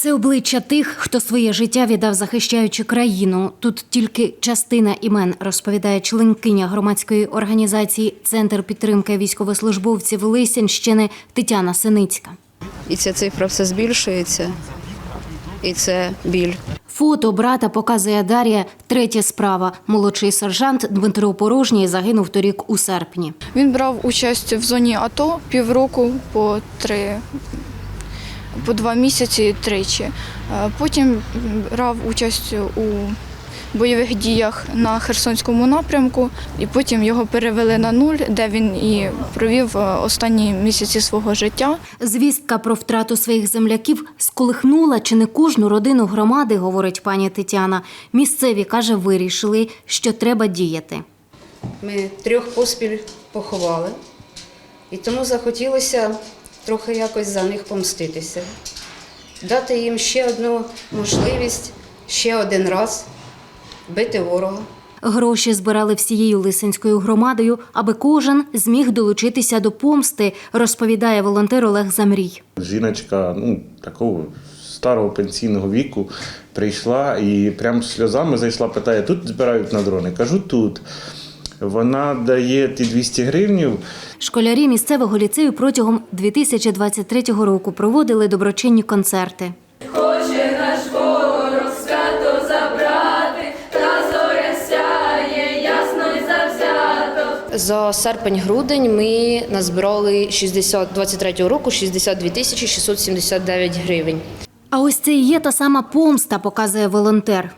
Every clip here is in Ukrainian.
Це обличчя тих, хто своє життя віддав захищаючи країну. Тут тільки частина імен, розповідає членкиня громадської організації Центр підтримки військовослужбовців Лисянщини Тетяна Синицька. І ця цифра все збільшується, і це біль. Фото брата показує Дар'я. Третя справа. Молодший сержант Дмитро Порожній загинув торік у серпні. Він брав участь в зоні АТО півроку по три, по два місяці тричі. Е, Потім брав участь у бойових діях на Херсонському напрямку, і потім його перевели на нуль, де він і провів е, останні місяці свого життя. Звістка про втрату своїх земляків сколихнула чи не кожну родину громади, говорить пані Тетяна. Місцеві каже, вирішили, що треба діяти. Ми трьох поспіль поховали, і тому захотілося трохи якось за них помститися, дати їм ще одну можливість, ще один раз бити ворога. Гроші збирали всією лисинською громадою, аби кожен зміг долучитися до помсти, розповідає волонтер Олег Замрій. Жіночка ну, такого старого пенсійного віку прийшла і прям сльозами зайшла, питає, тут збирають на дрони. Кажу, тут. Вона дає ті 200 гривнів. Школярі місцевого ліцею протягом 2023 року проводили доброчинні концерти. Хоче наш ворог свято забрати, та зоря сяє ясно й завзято. За серпень-грудень ми назбирали 60, 23 року 62 тисячі 679 гривень. А ось це і є та сама помста, показує волонтер.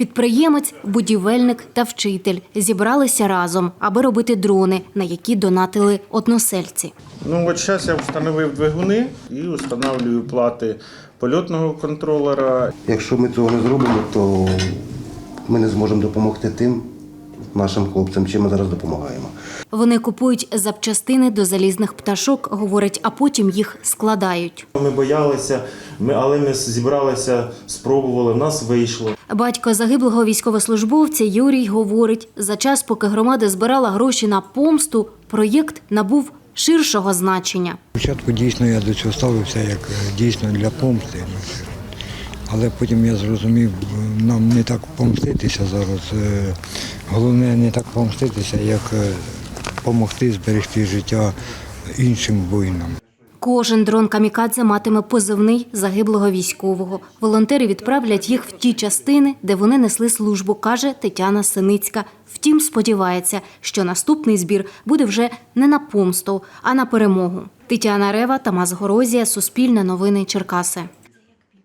Підприємець, будівельник та вчитель зібралися разом, аби робити дрони, на які донатили односельці. Ну, от зараз я встановив двигуни і встановлюю плати польотного контролера. Якщо ми цього не зробимо, то ми не зможемо допомогти тим нашим хлопцям, чим ми зараз допомагаємо. Вони купують запчастини до залізних пташок, говорить, а потім їх складають. Ми боялися, ми, але ми зібралися, спробували, в нас вийшло. Батько загиблого військовослужбовця Юрій говорить, за час, поки громада збирала гроші на помсту, проєкт набув ширшого значення. Спочатку дійсно я до цього ставився як е, дійсно для помсти. ну. Але потім я зрозумів, е, нам не так помститися зараз. е, Головне не так помститися, як допомогти зберегти життя іншим воїнам. Кожен дрон камікадзе матиме позивний загиблого військового. Волонтери відправлять їх в ті частини, де вони несли службу, каже Тетяна Синицька. Втім, сподівається, що наступний збір буде вже не на помсту, а на перемогу. Тетяна Рева, Тамас Горозія, Суспільне новини Черкаси.